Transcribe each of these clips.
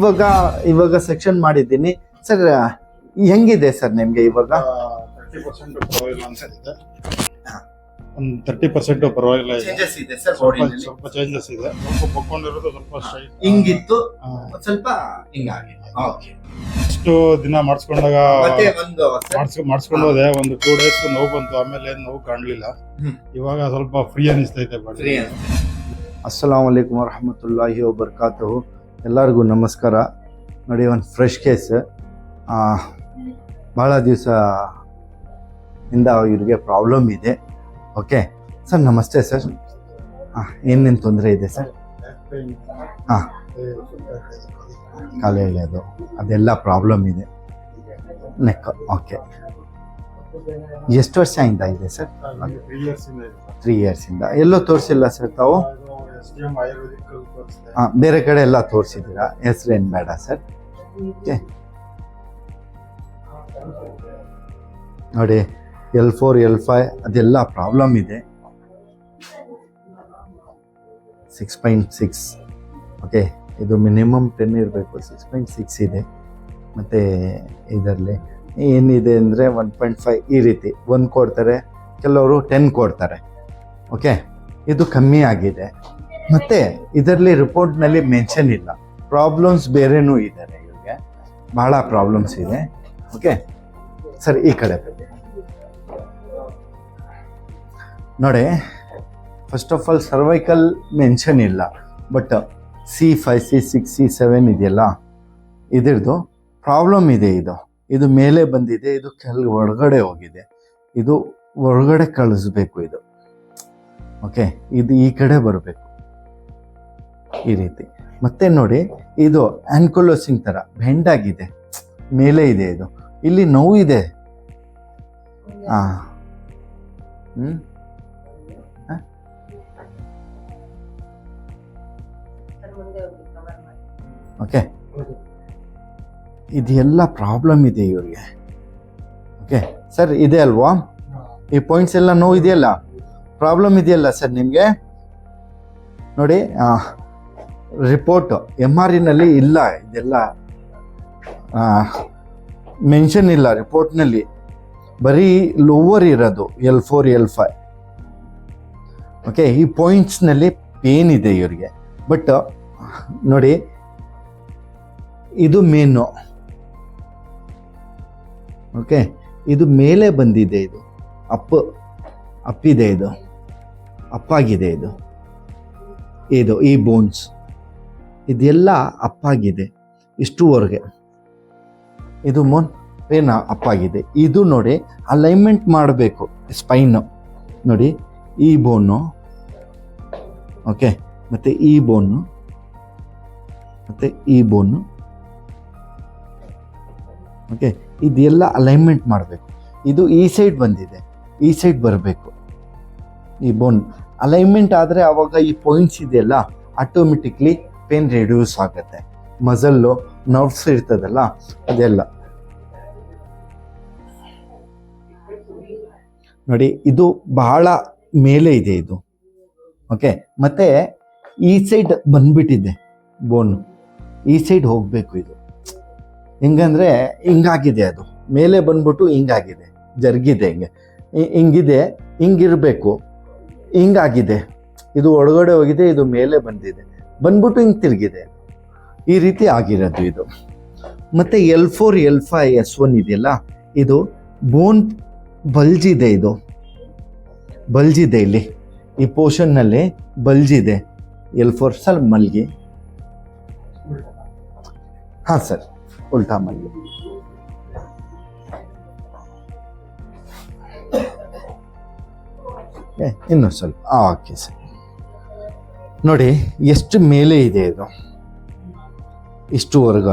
ಇವಾಗ ಇವಾಗ ಸೆಕ್ಷನ್ ಮಾಡಿದ್ದೀನಿ. ಸರ್ ಹೆಂಗಿದೆ ಸರ್ ನಿಮ್ಗೆ ಇವಾಗ? ತರ್ಟಿ ಪರ್ಸೆಂಟ್ ಪರವಾಗಿಲ್ಲ ಅನ್ಸುತ್ತೆ. ಒಂದು ತರ್ಟಿ ಪರ್ಸೆಂಟ್ ಪರವಾಗಿಲ್ಲ ಇದೆ. ಚೇಂಜಸ್ ಇದೆ ಸರ್ ಸ್ವಲ್ಪ ಸ್ವಲ್ಪ ಚೇಂಜಸ್ ಇದೆ. ಸ್ವಲ್ಪ ಬಕ್ಕೊಂಡಿರೋದು ಸ್ವಲ್ಪ ಸ್ಟ್ರೈಟ್ ಹಿಂಗಿತ್ತು ಒಂದ್ ಸ್ವಲ್ಪ ಹಿಂಗಾಗಿದೆ. ಓಕೆ ಇಷ್ಟು ದಿನ ಮಾಡಿಸ್ಕೊಂಡಾಗ ಮತ್ತೆ ಒಂದು ಮಾಡಿಸ್ ಮಾಡಿಸ್ಕೊಂಡು ಹೋದೆ. ಒಂದು ಟೂ ಡೇಸ್ ನೋವು ಬಂತು. ಆಮೇಲೆ ಏನ್ ನೋವು ಕಾಣಲಿಲ್ಲ. ಇವಾಗ ಸ್ವಲ್ಪ ಫ್ರೀ ಅನಿಸ್ತೈತೆ ಬಾಡಿ ಅಸ್ಸಲಾಂ ವಲೈಕುಮ್ ವರಹಮತುಲ್ಲಾಹಿ ವಬರ್ಕಾತು ಎಲ್ಲರಿಗೂ ನಮಸ್ಕಾರ. ನೋಡಿ ಒಂದು ಫ್ರೆಶ್ ಕೇಸ್ ಭಾಳ ದಿವಸ ಇಂದ ಇವ್ರಿಗೆ ಪ್ರಾಬ್ಲಮ್ ಇದೆ. ಓಕೆ ಸರ್ ನಮಸ್ತೆ ಸರ್ ಹಾಂ ಏನೇನು ತೊಂದರೆ ಇದೆ ಸರ್ ಹಾಂ ಕಾಲು ಎಳೆಯೋದು ಅದೆಲ್ಲ ಪ್ರಾಬ್ಲಮ್ ಇದೆ. ನೆಕ್ ಓಕೆ ಎಷ್ಟು ವರ್ಷದಿಂದ ಇದೆ ಸರ್ ಇಂದ ತ್ರೀ ಇಯರ್ಸಿಂದ ಎಲ್ಲೋ ತೋರಿಸಿಲ್ಲ ಸರ್ ತಾವು? ಹಾಂ, ಬೇರೆ ಕಡೆ ಎಲ್ಲ ತೋರಿಸಿದ್ದೀರಾ? ಹೆಸ್ರೇನು ಬೇಡ ಸರ್? ಓಕೆ. ನೋಡಿ, ಎಲ್ ಫೋರ್, ಎಲ್ ಫೈವ್ ಅದೆಲ್ಲ ಪ್ರಾಬ್ಲಮ್ ಇದೆ. Six point six. ಓಕೆ, ಇದು ಮಿನಿಮಮ್ ಟೆನ್ ಇರಬೇಕು. ಸಿಕ್ಸ್ ಪಾಯಿಂಟ್ ಸಿಕ್ಸ್ ಇದೆ. ಮತ್ತು ಇದರಲ್ಲಿ ಏನಿದೆ ಅಂದರೆ ಒನ್ ಪಾಯಿಂಟ್ ಫೈವ್ ಈ ರೀತಿ. ಒಂದು ಕೊಡ್ತಾರೆ, ಕೆಲವರು ಟೆನ್ ಕೊಡ್ತಾರೆ. ಓಕೆ, ಇದು ಕಮ್ಮಿ ಆಗಿದೆ. ಮತ್ತು ಇದರಲ್ಲಿ ರಿಪೋರ್ಟ್ನಲ್ಲಿ ಮೆನ್ಷನ್ ಇಲ್ಲ. ಪ್ರಾಬ್ಲಮ್ಸ್ ಬೇರೆನೂ ಇದ್ದಾರೆ ಇವ್ರಿಗೆ. ಭಾಳ ಪ್ರಾಬ್ಲಮ್ಸ್ ಇದೆ. ಓಕೆ? ಸರ್, ಈ ಕಡೆ ಬನ್ನಿ. ನೋಡಿ first of all cervical mention ಇಲ್ಲ. But C five C six C seven ಇದೆಯಲ್ಲ, ಇದ್ರದ್ದು ಪ್ರಾಬ್ಲಮ್ ಇದೆ ಇದು. ಇದು ಮೇಲೆ ಬಂದಿದೆ, ಇದು ಕೆಲ ಒಳಗಡೆ ಹೋಗಿದೆ. ಇದು ಒಳಗಡೆ ಕಳಿಸ್ಬೇಕು ಇದು. ಓಕೆ? ಇದು ಈ ಕಡೆ ಬರಬೇಕು. ಈ ರೀತಿ. ಮತ್ತೆ ನೋಡಿ, ಇದು ಆ್ಯನ್ಕೊಲೋಸಿಂಗ್ ಥರ ಬೆಂಡ್ ಆಗಿದೆ ಮೇಲೆ ಇದೆ ಇದು. ಇಲ್ಲಿ ನೋವು ಇದೆ. ಹಾಂ ಹ್ಮ್? ಓಕೆ. ಇದೆಲ್ಲ ಪ್ರಾಬ್ಲಮ್ ಇದೆ ಇವರಿಗೆ. ಓಕೆ. ಸರ್, ಇದೆ ಅಲ್ವಾ? ಈ ಪಾಯಿಂಟ್ಸ್ ಎಲ್ಲ ನೋವು ಇದೆಯಲ್ಲ? ಪ್ರಾಬ್ಲಮ್ ಇದೆಯಲ್ಲ ಸರ್ ನಿಮಗೆ? ನೋಡಿ ರಿಪೋರ್ಟ್ ಎಂ ಆರ್ ಇನಲ್ಲಿ ಇಲ್ಲ, ಇದೆಲ್ಲ ಮೆನ್ಷನ್ ಇಲ್ಲ ರಿಪೋರ್ಟ್ನಲ್ಲಿ ಬರೀ ಲೋವರ್ ಇರೋದು L four L five okay ಈ ಪಾಯಿಂಟ್ಸ್ನಲ್ಲಿ ಪೇನ್ ಇದೆ ಇವರಿಗೆ. ಬಟ್ ನೋಡಿ, ಇದು ಮೇನು ಓಕೆ ಇದು ಮೇಲೆ ಬಂದಿದೆ ಇದು. ಅಪ್ ಅಪ್ಪಿದೆ ಇದು ಅಪ್ಪಾಗಿದೆ ಇದು. ಇದು, ಈ ಬೋನ್ಸ್ ಇದೆಲ್ಲ ಅಪ್ಪಾಗಿದೆ. ಇಷ್ಟುವರೆಗೆ. ಇದು ಮೋನ್ ಪೇನ ಅಪ್ಪಾಗಿದೆ. ಇದು ನೋಡಿ ಅಲೈನ್ಮೆಂಟ್ ಮಾಡಬೇಕು ಸ್ಪೈನು ನೋಡಿ, ಈ ಬೋನು ಓಕೆ ಮತ್ತು ಈ ಬೋನು ಮತ್ತು ಈ ಬೋನು ಓಕೆ ಇದೆಲ್ಲ ಅಲೈನ್ಮೆಂಟ್ ಮಾಡಬೇಕು. ಇದು ಈ ಸೈಡ್ ಬಂದಿದೆ. ಈ ಸೈಡ್ ಬರಬೇಕು. ಈ ಬೋನ್ ಅಲೈನ್ಮೆಂಟ್ ಆದರೆ ಆವಾಗ ಈ ಪಾಯಿಂಟ್ಸ್ ಇದೆಯಲ್ಲ ಆಟೋಮೆಟಿಕ್ಲಿ ಪೇನ್ ರಿಡ್ಯೂಸ್ ಆಗುತ್ತೆ ಮಸಲ್ಲು ನರ್ವ್ಸ್ ಇರ್ತದಲ್ಲ, ಅದೆಲ್ಲ. ನೋಡಿ, ಇದು ಬಹಳ ಮೇಲೆ ಇದೆ ಇದು. ಓಕೆ, ಮತ್ತೆ ಈ ಸೈಡ್ ಬಂದ್ಬಿಟ್ಟಿದೆ ಬೋನು ಈ ಸೈಡ್ ಹೋಗಬೇಕು ಇದು. ಹೆಂಗಂದ್ರೆ, ಹಿಂಗಾಗಿದೆ ಅದು. ಮೇಲೆ ಬಂದ್ಬಿಟ್ಟು ಹಿಂಗಾಗಿದೆ. ಜರುಗಿದೆ ಹಿಂಗೆ. ಹಿಂಗಿದೆ, ಹಿಂಗಿರಬೇಕು. ಹಿಂಗಾಗಿದೆ. ಇದು ಒಳಗಡೆ ಹೋಗಿದೆ, ಇದು ಮೇಲೆ ಬಂದಿದೆ. ಬಂದ್ಬಿಟ್ಟು ಹಿಂಗೆ ತಿರುಗಿದೆ. ಈ ರೀತಿ ಆಗಿರೋದು ಇದು. ಮತ್ತು L four, L five S one ಇದೆಯಲ್ಲ, ಇದು ಬೋನ್ ಬಲ್ಜಿದೆ ಇದು ಬಲ್ಜಿದೆ ಇಲ್ಲಿ. ಈ ಪೋರ್ಷನ್ನಲ್ಲಿ ಬಲ್ಜಿದೆ ಎಲ್ ಫೋರ್ ಸರ್ ಮಲ್ಗಿ. ಹಾಂ ಸರ್, ಉಲ್ಟಾ ಮಲ್ಗಿ. ಇನ್ನೂ ಸ್ವಲ್ಪ. Okay sir. ನೋಡಿ ಎಷ್ಟು ಮೇಲೆ ಇದೆ ಇದು? ಇಷ್ಟುವರೆಗ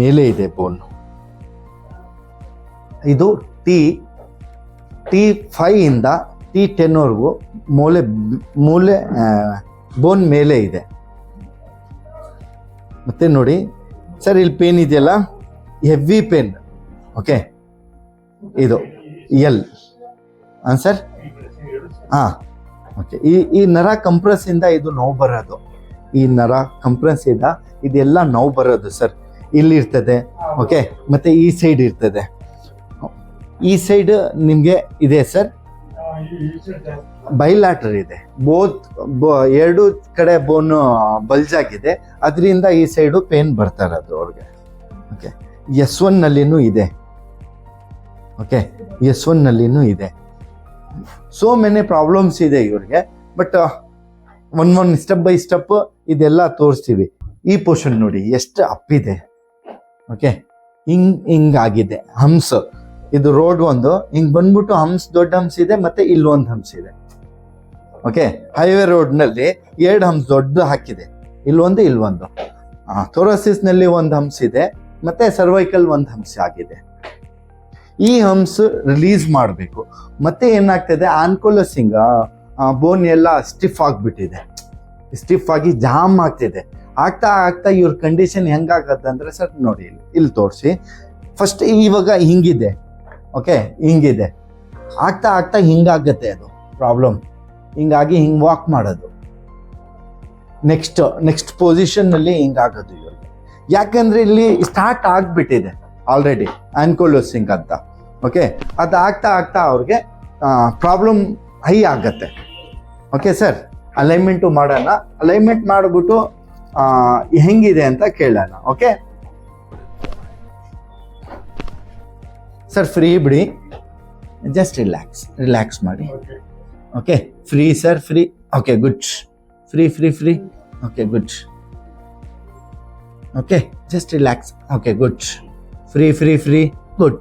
ಮೇಲೆ ಇದೆ ಬೋನ್ ಇದು ಟಿ ಟಿ ಫೈವ್ ಇಂದ ಟಿ ಟೆನ್ವರೆಗೂ ಮೂಲೆ ಮೂಲೆ ಬೋನ್ ಮೇಲೆ ಇದೆ. ಮತ್ತೆ ನೋಡಿ ಸರ್ ಇಲ್ಲಿ ಪೇನ್ ಇದೆಯಲ್ಲ? ಹೆವಿ ಪೇನ್ ಓಕೆ ಇದು ಎಲ್ ಹಾಂ. ಸರ್ ಹಾಂ ಓಕೆ, ಈ ಈ ನರ ಕಂಪ್ರೆಸ್ಸಿಂದ ಇದು ನೋವು ಬರೋದು. ಈ ನರ ಕಂಪ್ರೆಸ್ ಇಂದ ಇದೆಲ್ಲ ನೋವು ಬರೋದು ಸರ್. ಇಲ್ಲಿ ಇರ್ತದೆ, ಓಕೆ? ಮತ್ತೆ ಈ ಸೈಡ್ ಇರ್ತದೆ. ಈ ಸೈಡ್ ನಿಮಗೆ ಇದೆ ಸರ್? ಬೈಲಾಟರ್ ಇದೆ. ಬೋತ್ ಎರಡು ಕಡೆ ಬೋನ್, ಬಲ್ಜ್ ಆಗಿದೆ. ಅದರಿಂದ ಈ ಸೈಡು ಪೇನ್ ಬರ್ತಾ ಇರೋದು ಅವ್ರಿಗೆ. ಓಕೆ, ಎಸ್ ಒನ್ನಲ್ಲಿನೂ ಇದೆ. ಓಕೆ, ಎಸ್ ಒನ್ನಲ್ಲಿನೂ ಇದೆ. ಸೋ ಮೆನಿ ಪ್ರಾಬ್ಲಮ್ಸ್ ಇದೆ ಇವರಿಗೆ. But one one step by step ಇದೆಲ್ಲ ತೋರಿಸ್ತೀವಿ. ಈ ಪೋರ್ಷನ್ ನೋಡಿ, ಎಷ್ಟು ಅಪ್ಪಿದೆ ಓಕೆ ಹಿಂಗ್ ಹಿಂಗಾಗಿದೆ ಹಂಸ್. ಇದು ರೋಡ್ ಒಂದು. ಹಿಂಗ್ ಬಂದ್ಬಿಟ್ಟು ಹಂಸ್ ದೊಡ್ಡ ಹಂಸ ಇದೆ, ಮತ್ತೆ ಇಲ್ಲೊಂದು ಹಂಸ ಇದೆ. ಓಕೆ ಹೈವೇ ರೋಡ್ನಲ್ಲಿ ಎರಡು ಹಂಸ್ ದೊಡ್ಡ ಹಾಕಿದೆ. ಇಲ್ಲೊಂದು ಇಲ್ಲೊಂದು ಥೋರೋಸಿಸ್ನಲ್ಲಿ ಒಂದು ಹಂಸ ಇದೆ, ಮತ್ತೆ ಸರ್ವೈಕಲ್ ಒಂದು ಹಂಸ ಆಗಿದೆ. ಈ ಹಂಸ್ ರಿಲೀಸ್ ಮಾಡಬೇಕು. ಮತ್ತೆ ಏನಾಗ್ತದೆ? ಆನ್ಕೋಲಸಿಂಗ್ ಬೋನ್ ಎಲ್ಲ ಸ್ಟಿಫ್ ಆಗಿಬಿಟ್ಟಿದೆ. ಸ್ಟಿಫ್ ಆಗಿ ಜಾಮ್ ಆಗ್ತಿದೆ. ಆಗ್ತಾ ಆಗ್ತಾ ಇವ್ರ ಕಂಡೀಷನ್ ಹೆಂಗಾಗತ್ತೆ ಅಂದರೆ ಸರ್ ನೋಡಿ, ಇಲ್ಲಿ ಇಲ್ಲಿ ತೋರಿಸಿ. ಫಸ್ಟ್ ಇವಾಗ ಹಿಂಗಿದೆ. ಓಕೆ ಹಿಂಗಿದೆ. ಆಗ್ತಾ ಆಗ್ತಾ ಹಿಂಗಾಗತ್ತೆ ಅದು ಪ್ರಾಬ್ಲಮ್ ಹಿಂಗಾಗಿ ಹಿಂಗೆ ವಾಕ್ ಮಾಡೋದು. ನೆಕ್ಸ್ಟ್ ನೆಕ್ಸ್ಟ್ ಪೊಸಿಷನ್ನಲ್ಲಿ ಹಿಂಗಾಗೋದು ಇವ್ರಿಗೆ. ಯಾಕಂದ್ರೆ ಇಲ್ಲಿ ಸ್ಟಾರ್ಟ್ ಆಗಿಬಿಟ್ಟಿದೆ ಆಲ್ರೆಡಿ ಆನ್ಕೋಲೋಸಿಂಗ್ ಅಂತ. ಓಕೆ ಅದು ಆಗ್ತಾ ಆಗ್ತಾ ಅವ್ರಿಗೆ ಪ್ರಾಬ್ಲಮ್ ಹೈ ಆಗತ್ತೆ. ಓಕೆ ಸರ್ ಅಲೈನ್ಮೆಂಟು ಮಾಡೋಣ. ಅಲೈನ್ಮೆಂಟ್ ಮಾಡಿಬಿಟ್ಟು ಹೆಂಗಿದೆ ಅಂತ ಕೇಳೋಣ. ಓಕೆ ಸರ್ ಫ್ರೀ ಬಿಡಿ. ಜಸ್ಟ್ ರಿಲ್ಯಾಕ್ಸ್ ರಿಲ್ಯಾಕ್ಸ್ ಮಾಡಿ. Okay free sir free okay good free free free okay good okay just relax okay good free free free good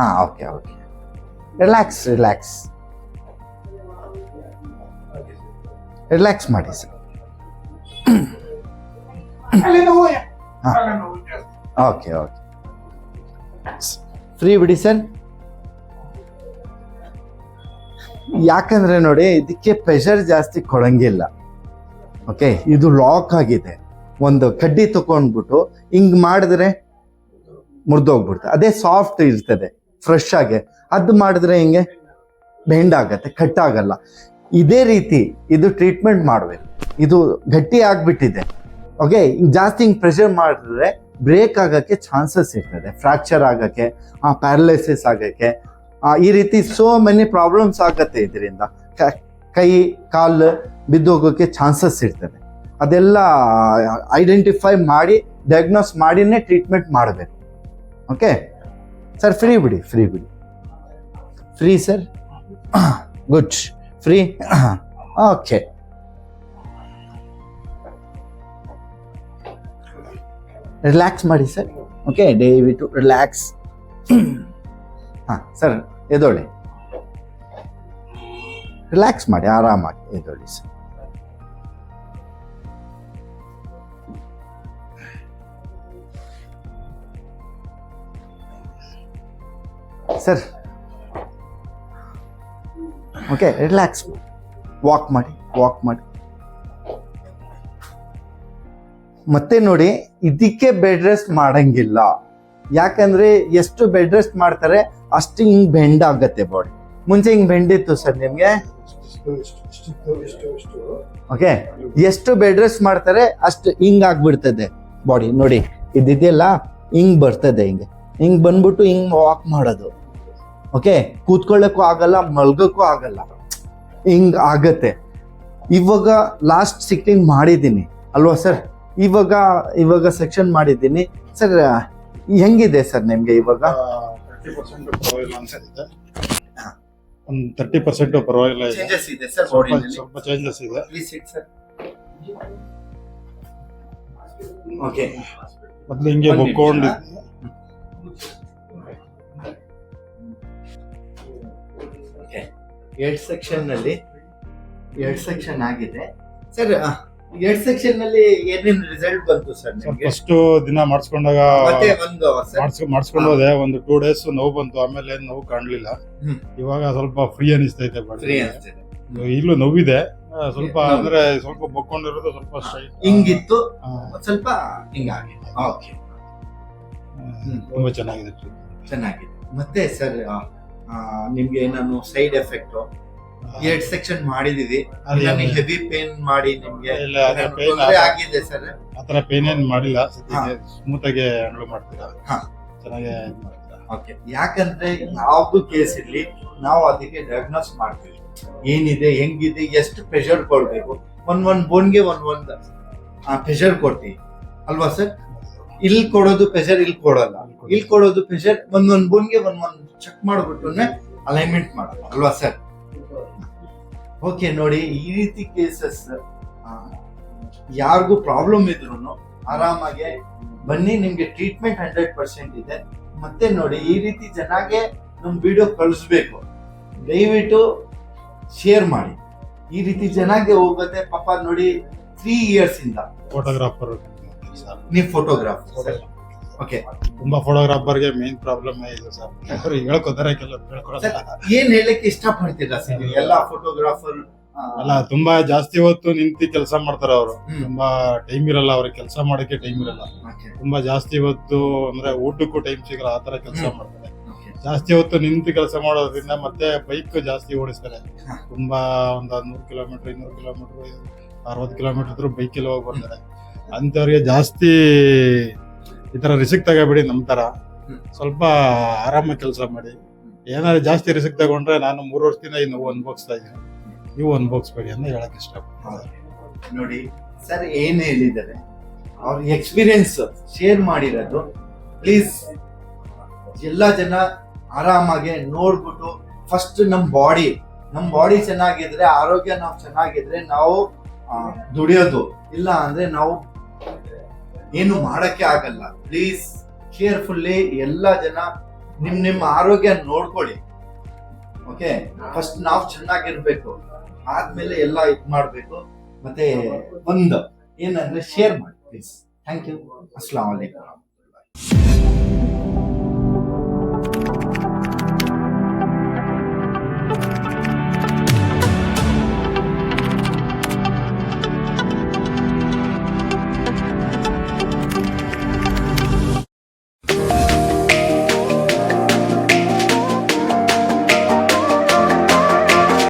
ಹಾಂ okay okay relax relax relax ಮಾಡಿ sir ಹಾಂ okay okay free ಬಿಡಿ sir ಯಾಕಂದ್ರೆ ನೋಡಿ ಇದಕ್ಕೆ pressure ಜಾಸ್ತಿ ಕೊಡಂಗಿಲ್ಲ. Okay, ಇದು ಲಾಕ್ ಆಗಿದೆ. ಒಂದು ಕಡ್ಡಿ ತಗೊಂಡ್ಬಿಟ್ಟು ಹಿಂಗ್ ಮಾಡಿದ್ರೆ ಮುರಿದೋಗ್ಬಿಡ್ತದೆ ಅದೇ ಸಾಫ್ಟ್ ಇರ್ತದೆ. ಫ್ರೆಶ್ ಆಗಿ. ಅದು ಮಾಡಿದ್ರೆ ಹಿಂಗೆ? ಬೆಂಡ್ ಆಗತ್ತೆ ಕಟ್ ಆಗಲ್ಲ. ಇದೇ ರೀತಿ ಇದು ಟ್ರೀಟ್ಮೆಂಟ್ ಮಾಡಬೇಕು. ಇದು ಗಟ್ಟಿ ಆಗ್ಬಿಟ್ಟಿದೆ. ಓಕೆ ಜಾಸ್ತಿ ಹಿಂಗೆ ಪ್ರೆಷರ್ ಮಾಡಿದ್ರೆ ಬ್ರೇಕ್ ಆಗೋಕ್ಕೆ ಚಾನ್ಸಸ್ ಇರ್ತದೆ. ಫ್ರ್ಯಾಕ್ಚರ್ ಆಗೋಕ್ಕೆ ಪ್ಯಾರಲೈಸಿಸ್ ಆಗೋಕ್ಕೆ ಈ ರೀತಿ ಸೋ ಮೆನಿ ಪ್ರಾಬ್ಲಮ್ಸ್ ಆಗತ್ತೆ ಇದರಿಂದ. ಕೈ ಕಾಲು ಬಿದ್ದೋಗೋಕ್ಕೆ ಚಾನ್ಸಸ್ ಇರ್ತದೆ. ಅದೆಲ್ಲ ಐಡೆಂಟಿಫೈ ಮಾಡಿ ಡಯಾಗ್ನೋಸ್ ಮಾಡಿನೇ ಟ್ರೀಟ್ಮೆಂಟ್ ಮಾಡಬೇಕು. ಓಕೆ ಸರ್ ಫ್ರೀ ಬಿಡಿ ಫ್ರೀ ಬಿಡಿ. Free sir good free okay relax ಮಾಡಿ ಸರ್ ಓಕೆ ದಯವಿಟ್ಟು ರಿಲ್ಯಾಕ್ಸ್ ಹಾಂ ಸರ್ ಎದೊಳ್ಳಿ ರಿಲ್ಯಾಕ್ಸ್ ಮಾಡಿ, ಆರಾಮಾಗಿ ಎದೊಳ್ಳಿ sir sir. Okay relax walk ಮಾಡಿ ವಾಕ್ ಮಾಡಿ. ಮತ್ತೆ ನೋಡಿ, ಇದಕ್ಕೆ ಬೆಡ್ ರೆಸ್ಟ್ ಮಾಡಂಗಿಲ್ಲ. ಯಾಕಂದ್ರೆ ಎಷ್ಟು ಬೆಡ್ ರೆಸ್ಟ್ ಮಾಡ್ತಾರೆ, ಅಷ್ಟು ಹಿಂಗ್ ಬೆಂಡ್ ಆಗತ್ತೆ ಬಾಡಿ ಮುಂಚೆ ಹಿಂಗ್ ಬೆಂಡಿತ್ತು ಸರ್ ನಿಮ್ಗೆ? ಓಕೆ ಎಷ್ಟು ಬೆಡ್ ರೆಸ್ಟ್ ಮಾಡ್ತಾರೆ, ಅಷ್ಟು ಹಿಂಗ್ ಆಗ್ಬಿಡ್ತದೆ ಬಾಡಿ ನೋಡಿ, ಇದಿದೆಯಲ್ಲ, ಹಿಂಗ್ ಬರ್ತದೆ ಹಿಂಗೆ. ಹಿಂಗ್ ಬಂದ್ಬಿಟ್ಟು ಹಿಂಗ್ ವಾಕ್ ಮಾಡೋದು. ಓಕೆ ಕೂತ್ಕೊಳ್ಳಕ್ಕೂ ಆಗಲ್ಲ ಮಲ್ಗಕ್ಕೂ ಆಗಲ್ಲ. ಹಿಂಗ್ ಆಗತ್ತೆ. ಇವಾಗ ಲಾಸ್ಟ್ ಸಿಟ್ಟಿಂಗ್ ಮಾಡಿದ್ದೀನಿ. ಅಲ್ವಾ ಸರ್ ಇವಾಗ ಇವಾಗ ಸೆಕ್ಷನ್ ಮಾಡಿದ್ದೀನಿ. ಸರ್ ಹೆಂಗಿದೆ ಸರ್ ನಿಮ್ಗೆ ಇವಾಗ? ತರ್ಟಿ ಪರ್ಸೆಂಟ್ ಪರವಾಗಿಲ್ಲ ಅನ್ಸುತ್ತೆ. ಒಂದು ತರ್ಟಿ ಪರ್ಸೆಂಟ್ ಪರವಾಗಿಲ್ಲ ಇದೆ. ಸ್ವಲ್ಪ ಚೇಂಜಸ್ ಇದೆ. ಓಕೆ ಮೊದ್ಲು ಹಿಂಗೆ ಒಂದ್ ಎರಡ್ ಸೆಕ್ಷನ್ನಲ್ಲಿ ಎರಡ್ ಸೆಕ್ಷನ್ ಆಗಿದೆ. ಸರ್ ಎರಡ್ ಸೆಕ್ಷನ್ನಲ್ಲಿ ಏನೇನ್ ರಿಸಲ್ಟ್ ಬಂತು ಸರ್ ನಿಮ್ಗೆ? ಫಸ್ಟ್ ದಿನ ಮಾಡಿಸ್ಕೊಂಡಾಗ ಮತ್ತೆ ಒಂದು ಸರ್ ಮಾಡ್ಸ್ಕೊ ಮಾಡಿಸ್ಕೊಂಡು ಹೋದೆ ಒಂದು ಟೂ ಡೇಸ್ ನೋವು ಬಂತು ಆಮೇಲೆ ಏನು ನೋವು ಕಾಣಲಿಲ್ಲ. ಹ್ಮ್. ಇವಾಗ ಸ್ವಲ್ಪ ಫ್ರೀ ಅನಿಸ್ತೈತೆ. ಫ್ರೀ ಅನಿಸ್ತಿದೆ ಇಲ್ಲೂ ನೋವಿದೆ ಆ, ಸ್ವಲ್ಪ ನೋವು. ಅಂದ್ರೆ ಸ್ವಲ್ಪ ಬಕ್ಕೊಂಡಿರೋದು ಸ್ವಲ್ಪ ಸ್ಟ್ರೈಟ್ ಹಿಂಗಿತ್ತು ಆ, ಒಂದ್ ಸ್ವಲ್ಪ ಹಿಂಗಾಗಿದೆ. ಓಕೆ ತುಂಬಾ ಚೆನ್ನಾಗಿದೆ. ಚೆನ್ನಾಗಿದೆ. ಮತ್ತೆ ಸರ್ ನಿಮ್ಗೆ ಏನಾನು ಸೈಡ್ ಎಫೆಕ್ಟ್ ಎರಡ್ ಸೆಕ್ಷನ್ ಮಾಡಿದೀವಿ. ಹೆವಿ ಪೇನ್ ಮಾಡಿ ನಿಮ್ಗೆ. ಆಗಿದೆ ಸರ್ ಆತರ ಪೇನ್ ಏನ್ ಮಾಡಿಲ್ಲ. ಸ್ಮೂತ್ ಆಗಿ ಹ್ಯಾಂಡಲ್ ಮಾಡ್ತೀರಾ? ಹಾ. ಚೆನ್ನಾಗಿ ಓಕೆ ಯಾಕಂದ್ರೆ ಯಾವ್ದು ಕೇಸ್ ಇರ್ಲಿ ನಾವು ಅದಕ್ಕೆ ಡಯಾಗ್ನೋಸ್ ಮಾಡ್ತೀವಿ. ಏನಿದೆ ಹೆಂಗಿದೆ ಎಷ್ಟು ಪ್ರೆಷರ್ ಕೊಡ್ಬೇಕು? ಒಂದ್ ಒಂದ್ ಬೋನ್ಗೆ ಒಂದ್ ಒಂದ್ ಪ್ರೆಷರ್ ಕೊಡ್ತೀವಿ. ಅಲ್ವಾ ಸರ್ ಇಲ್ಲಿ ಕೊಡೋದು ಪ್ರೆಷರ್ ಇಲ್ಲಿ ಕೊಡಲ್ಲ. ಇಲ್ಲಿ ಕೊಡೋದು. ಪ್ರೆಷರ್ ಒಂದ್ ಒಂದ್ ಬೋನ್ಗೆ ಒಂದ್ ಒಂದ್. ಚೆಕ್ ಮಾಡ್ಬಿಟ್ಟು ಅಲೈನ್ಮೆಂಟ್ ಮಾಡೋದು ಅಲ್ವಾ ಸರ್ ಓಕೆ ನೋಡಿ ಈ ರೀತಿ ಕೇಸಸ್ ಯಾರಿಗೂ ಪ್ರಾಬ್ಲಮ್ ಇದ್ರು ಆರಾಮಾಗೆ ಬನ್ನಿ ನಿಮ್ಗೆ ಟ್ರೀಟ್ಮೆಂಟ್ ಹಂಡ್ರೆಡ್ ಪರ್ಸೆಂಟ್ ಇದೆ. ಮತ್ತೆ ನೋಡಿ ಈ ರೀತಿ ಚೆನ್ನಾಗೆ ನಮ್ಮ ವಿಡಿಯೋ ಕಳಿಸ್ಬೇಕು. ದಯವಿಟ್ಟು ಶೇರ್ ಮಾಡಿ. ಈ ರೀತಿ ಚೆನ್ನಾಗಿ ಹೋಗುತ್ತೆ ಪಾಪ ನೋಡಿ ತ್ರೀ ಇಯರ್ಸ್ ಇಂದ. ಫೋಟೋಗ್ರಾಫರ್ ನೀವು ಫೋಟೋಗ್ರಾಫ್ ಓಕೆ ತುಂಬಾ ಫೋಟೋಗ್ರಾಫರ್ಗೆ ಮೇನ್ ಪ್ರಾಬ್ಲಮ್ ಇದೆ ಸರ್ ಅವ್ರು ಹೇಳ್ಕೊತಾರೆ ಕೆಲವ್ರು ಹೇಳ್ಕೊಡಲ್ಲ. ಏನ್ ಹೇಳಕ್ಕೆ ಇಷ್ಟಪಡ್ತೀರಾ ಸರ್ ಎಲ್ಲ ಫೋಟೋಗ್ರಾಫರ್ ಅಲ್ಲ ತುಂಬಾ ಜಾಸ್ತಿ ಹೊತ್ತು ನಿಂತು ಕೆಲಸ ಮಾಡ್ತಾರೆ ಅವರು. ತುಂಬಾ ಟೈಮ್ ಇರಲ್ಲ ಅವ್ರಿಗೆ ಕೆಲಸ ಮಾಡಕ್ಕೆ ಟೈಮ್ ಇರಲ್ಲ. ತುಂಬಾ ಜಾಸ್ತಿ ಹೊತ್ತು ಅಂದ್ರೆ ಊಟಕ್ಕೂ ಟೈಮ್ ಸಿಗಲ್ಲ ಆತರ ಕೆಲಸ ಮಾಡ್ತಾರೆ. ಜಾಸ್ತಿ ಹೊತ್ತು ನಿಂತು ಕೆಲಸ ಮಾಡೋದ್ರಿಂದ ಮತ್ತೆ ಬೈಕ್ ಜಾಸ್ತಿ ಓಡಿಸ್ತಾರೆ. ತುಂಬಾ ಒಂದ್ ನೂರು ಕಿಲೋಮೀಟರ್ ಇನ್ನೂರು ಕಿಲೋಮೀಟರ್ ಅರವತ್ತು ಕಿಲೋಮೀಟರ್ ಬೈಕಲ್ಲಿ ಹೋಗಿ ಬರ್ತಾರೆ. ಅಂತವ್ರಿಗೆ ಜಾಸ್ತಿ ಈ ಥರ ರಿಸ್ಕ್ ತಗೋಬೇಡಿ ನಮ್ಮ ಥರ ಸ್ವಲ್ಪ ಆರಾಮ ಕೆಲಸ ಮಾಡಿ. ಏನಾದ್ರು ಜಾಸ್ತಿ ರಿಸ್ಕ್ ತಗೊಂಡ್ರೆ ನಾನು ಮೂರು ವರ್ಷದಿಂದ ಇನ್ನು ಅನ್ಭವಿಸ್ತಾ ಇದ್ದೀನಿ. ನೀವು ಅನ್ಭೋಗಿಸ್ಬೇಡಿ ಅಂತ ಹೇಳಕ್ ಇಷ್ಟಪಡ್ತೀನಿ. ನೋಡಿ ಸರ್ ಏನು ಹೇಳಿದ್ದಾರೆ? ಅವ್ರ ಎಕ್ಸ್ಪೀರಿಯನ್ಸ್ ಶೇರ್ ಮಾಡಿರೋದು. ಪ್ಲೀಸ್ ಎಲ್ಲ ಜನ ಆರಾಮಾಗಿ ನೋಡ್ಬಿಟ್ಟು ಫಸ್ಟ್ ನಮ್ಮ ಬಾಡಿ ನಮ್ಮ ಬಾಡಿ ಚೆನ್ನಾಗಿದ್ರೆ ಆರೋಗ್ಯ ನಾವು ಚೆನ್ನಾಗಿದ್ರೆ ನಾವು ದುಡಿಯೋದು. ಇಲ್ಲ ಅಂದ್ರೆ ನಾವು ಏನು ಮಾಡಕ್ಕೆ ಆಗಲ್ಲ. ಪ್ಲೀಸ್ ಕೇರ್ಫುಲ್ಲಿ ಎಲ್ಲ ಜನ ನಿಮ್ ನಿಮ್ಮ ಆರೋಗ್ಯ ನೋಡ್ಕೊಳ್ಳಿ. ಓಕೆ ಫಸ್ಟ್ ನಾವು ಚೆನ್ನಾಗಿರ್ಬೇಕು. ಆದ್ಮೇಲೆ ಎಲ್ಲ ಇದ್ ಮಾಡ್ಬೇಕು. ಮತ್ತೆ ಒಂದು ಏನಂದ್ರೆ ಶೇರ್ ಮಾಡಿ ಪ್ಲೀಸ್ ಥ್ಯಾಂಕ್ ಯು ಅಸ್ಲಾಂ ವಲೈಕುಮ್